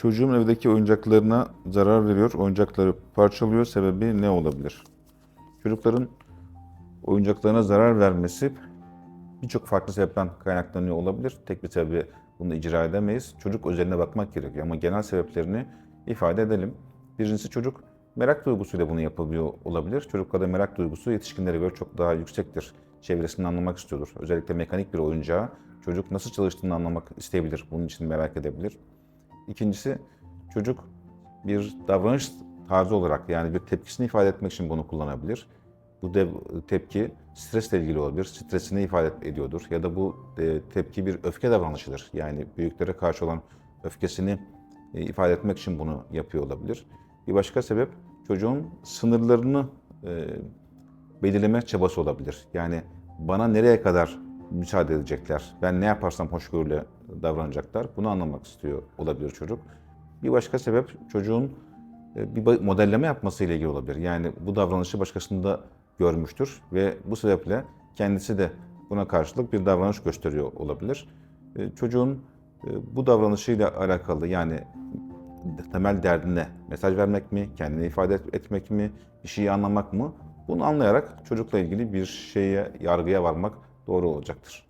Çocuğum evdeki oyuncaklarına zarar veriyor, oyuncakları parçalıyor. Sebebi ne olabilir? Çocukların oyuncaklarına zarar vermesi birçok farklı sebepten kaynaklanıyor olabilir. Tek bir sebebi bunu icra edemeyiz. Çocuk özeline bakmak gerekiyor ama genel sebeplerini ifade edelim. Birincisi çocuk merak duygusuyla bunu yapabiliyor olabilir. Çocuklarda merak duygusu yetişkinlere göre çok daha yüksektir. Çevresini anlamak istiyordur. Özellikle mekanik bir oyuncağı çocuk nasıl çalıştığını anlamak isteyebilir. Bunun için merak edebilir. İkincisi çocuk bir davranış tarzı olarak yani bir tepkisini ifade etmek için bunu kullanabilir. Bu tepki stresle ilgili olabilir. Stresini ifade ediyordur. Ya da bu e, tepki bir öfke davranışıdır. Yani büyüklere karşı olan öfkesini e, ifade etmek için bunu yapıyor olabilir. Bir başka sebep çocuğun sınırlarını e, belirleme çabası olabilir. Yani bana nereye kadar müsaade edecekler, ben ne yaparsam hoşgörüyle davranacaklar. Bunu anlamak istiyor olabilir çocuk. Bir başka sebep çocuğun e, bir modelleme yapması ile ilgili olabilir. Yani bu davranışı başkasında görmüştür ve bu sebeple kendisi de buna karşılık bir davranış gösteriyor olabilir. E, Çocuğun e, bu davranışıyla alakalı yani temel derdine mesaj vermek mi, kendini ifade et- etmek mi, bir şeyi anlamak mı? Bunu anlayarak çocukla ilgili bir şeye, yargıya varmak doğru olacaktır.